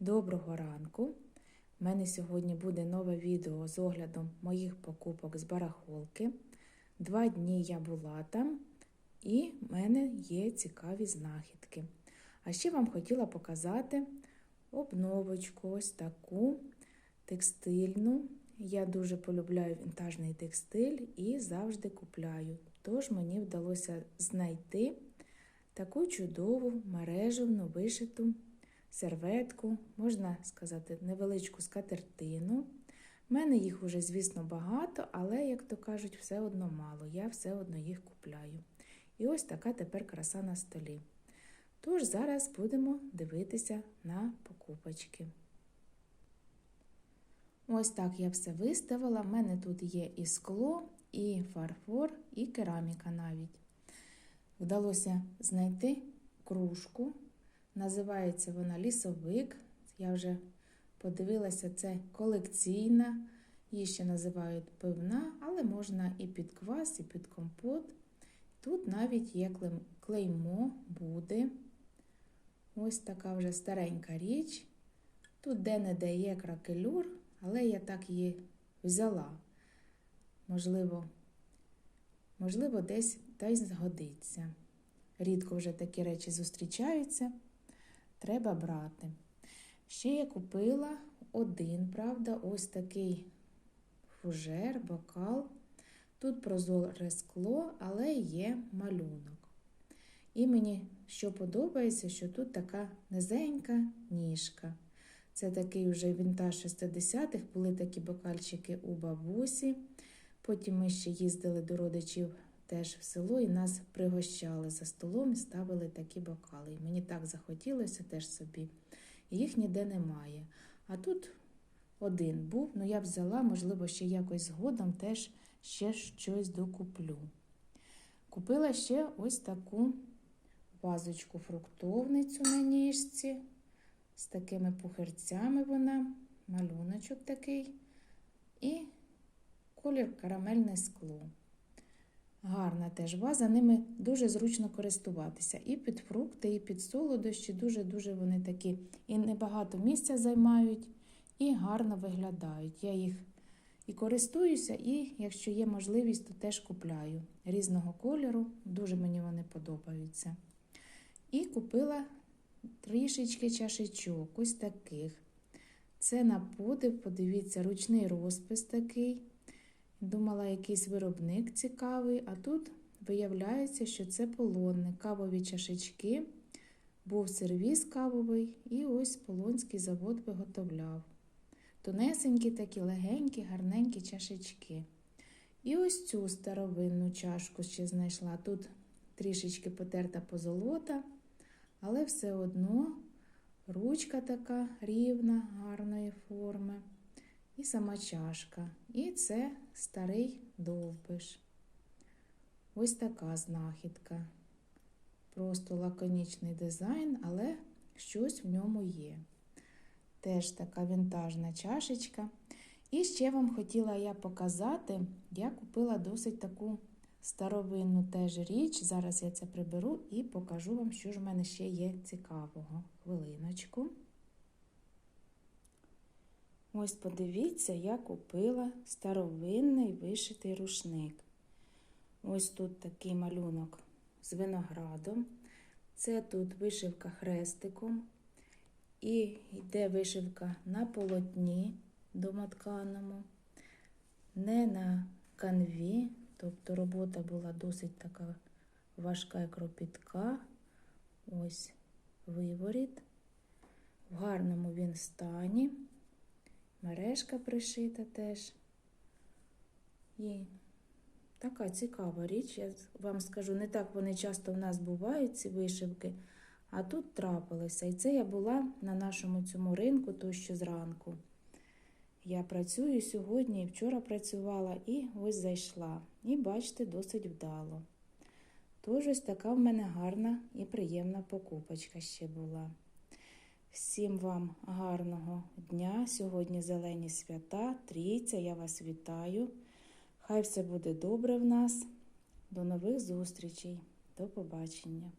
Доброго ранку! У мене сьогодні буде нове відео з оглядом моїх покупок з барахолки. Два дні я була там, і в мене є цікаві знахідки. А ще вам хотіла показати обновочку, ось таку текстильну. Я дуже полюбляю вінтажний текстиль і завжди купляю. Тож мені вдалося знайти таку чудову мережевну вишиту серветку, можна сказати, невеличку скатертину. У мене їх уже, звісно, багато, але, як то кажуть, все одно мало. Я все одно їх купляю. І ось така тепер краса на столі. Тож зараз будемо дивитися на покупочки. Ось так я все виставила. У мене тут є і скло, і фарфор, і кераміка навіть. Вдалося знайти кружку. Називається вона лісовик. Я вже подивилася, це колекційна, її ще називають пивна, але можна і під квас, і під компот. Тут навіть є клеймо буде. Ось така вже старенька річ. Тут де-не-де є кракелюр, але я так її взяла. Можливо, можливо, десь та й згодиться. Рідко вже такі речі зустрічаються треба брати. Ще я купила один, правда, ось такий фужер, бокал. Тут прозоре скло, але є малюнок. І мені що подобається, що тут така низенька ніжка. Це такий вже вінтаж 60-х, були такі бокальчики у бабусі. Потім ми ще їздили до родичів теж в село і нас пригощали за столом і ставили такі бокали. І мені так захотілося теж собі. Їх ніде немає. А тут один був, ну я взяла, можливо, ще якось згодом теж ще щось докуплю. Купила ще ось таку вазочку фруктовницю на ніжці. З такими пухирцями вона, малюночок такий. І колір карамельне скло. Гарна теж ваза, ними дуже зручно користуватися. І під фрукти, і під солодощі. Дуже-дуже вони такі і небагато місця займають, і гарно виглядають. Я їх і користуюся, і, якщо є можливість, то теж купляю різного кольору. Дуже мені вони подобаються. І купила трішечки чашечок, ось таких. Це на подив, подивіться, ручний розпис такий. Думала, якийсь виробник цікавий, а тут виявляється, що це полонне, кавові чашечки, був сервіс кавовий, і ось полонський завод виготовляв. Тонесенькі такі легенькі, гарненькі чашечки. І ось цю старовинну чашку ще знайшла. Тут трішечки потерта позолота, але все одно ручка така рівна, гарної форми і сама чашка. І це старий довбиш. Ось така знахідка. Просто лаконічний дизайн, але щось в ньому є. Теж така вінтажна чашечка. І ще вам хотіла я показати, я купила досить таку старовинну теж річ. Зараз я це приберу і покажу вам, що ж в мене ще є цікавого. Хвилиночку. Ось подивіться, я купила старовинний вишитий рушник. Ось тут такий малюнок з виноградом. Це тут вишивка хрестиком. І йде вишивка на полотні домотканому, не на канві. Тобто робота була досить така важка і кропітка. Ось виворіт. В гарному він стані мережка пришита теж. І така цікава річ, я вам скажу, не так вони часто в нас бувають, ці вишивки, а тут трапилося. І це я була на нашому цьому ринку, то що зранку. Я працюю сьогодні вчора працювала і ось зайшла. І бачите, досить вдало. Тож ось така в мене гарна і приємна покупочка ще була. Всім вам гарного дня. Сьогодні зелені свята, трійця. Я вас вітаю. Хай все буде добре в нас. До нових зустрічей. До побачення.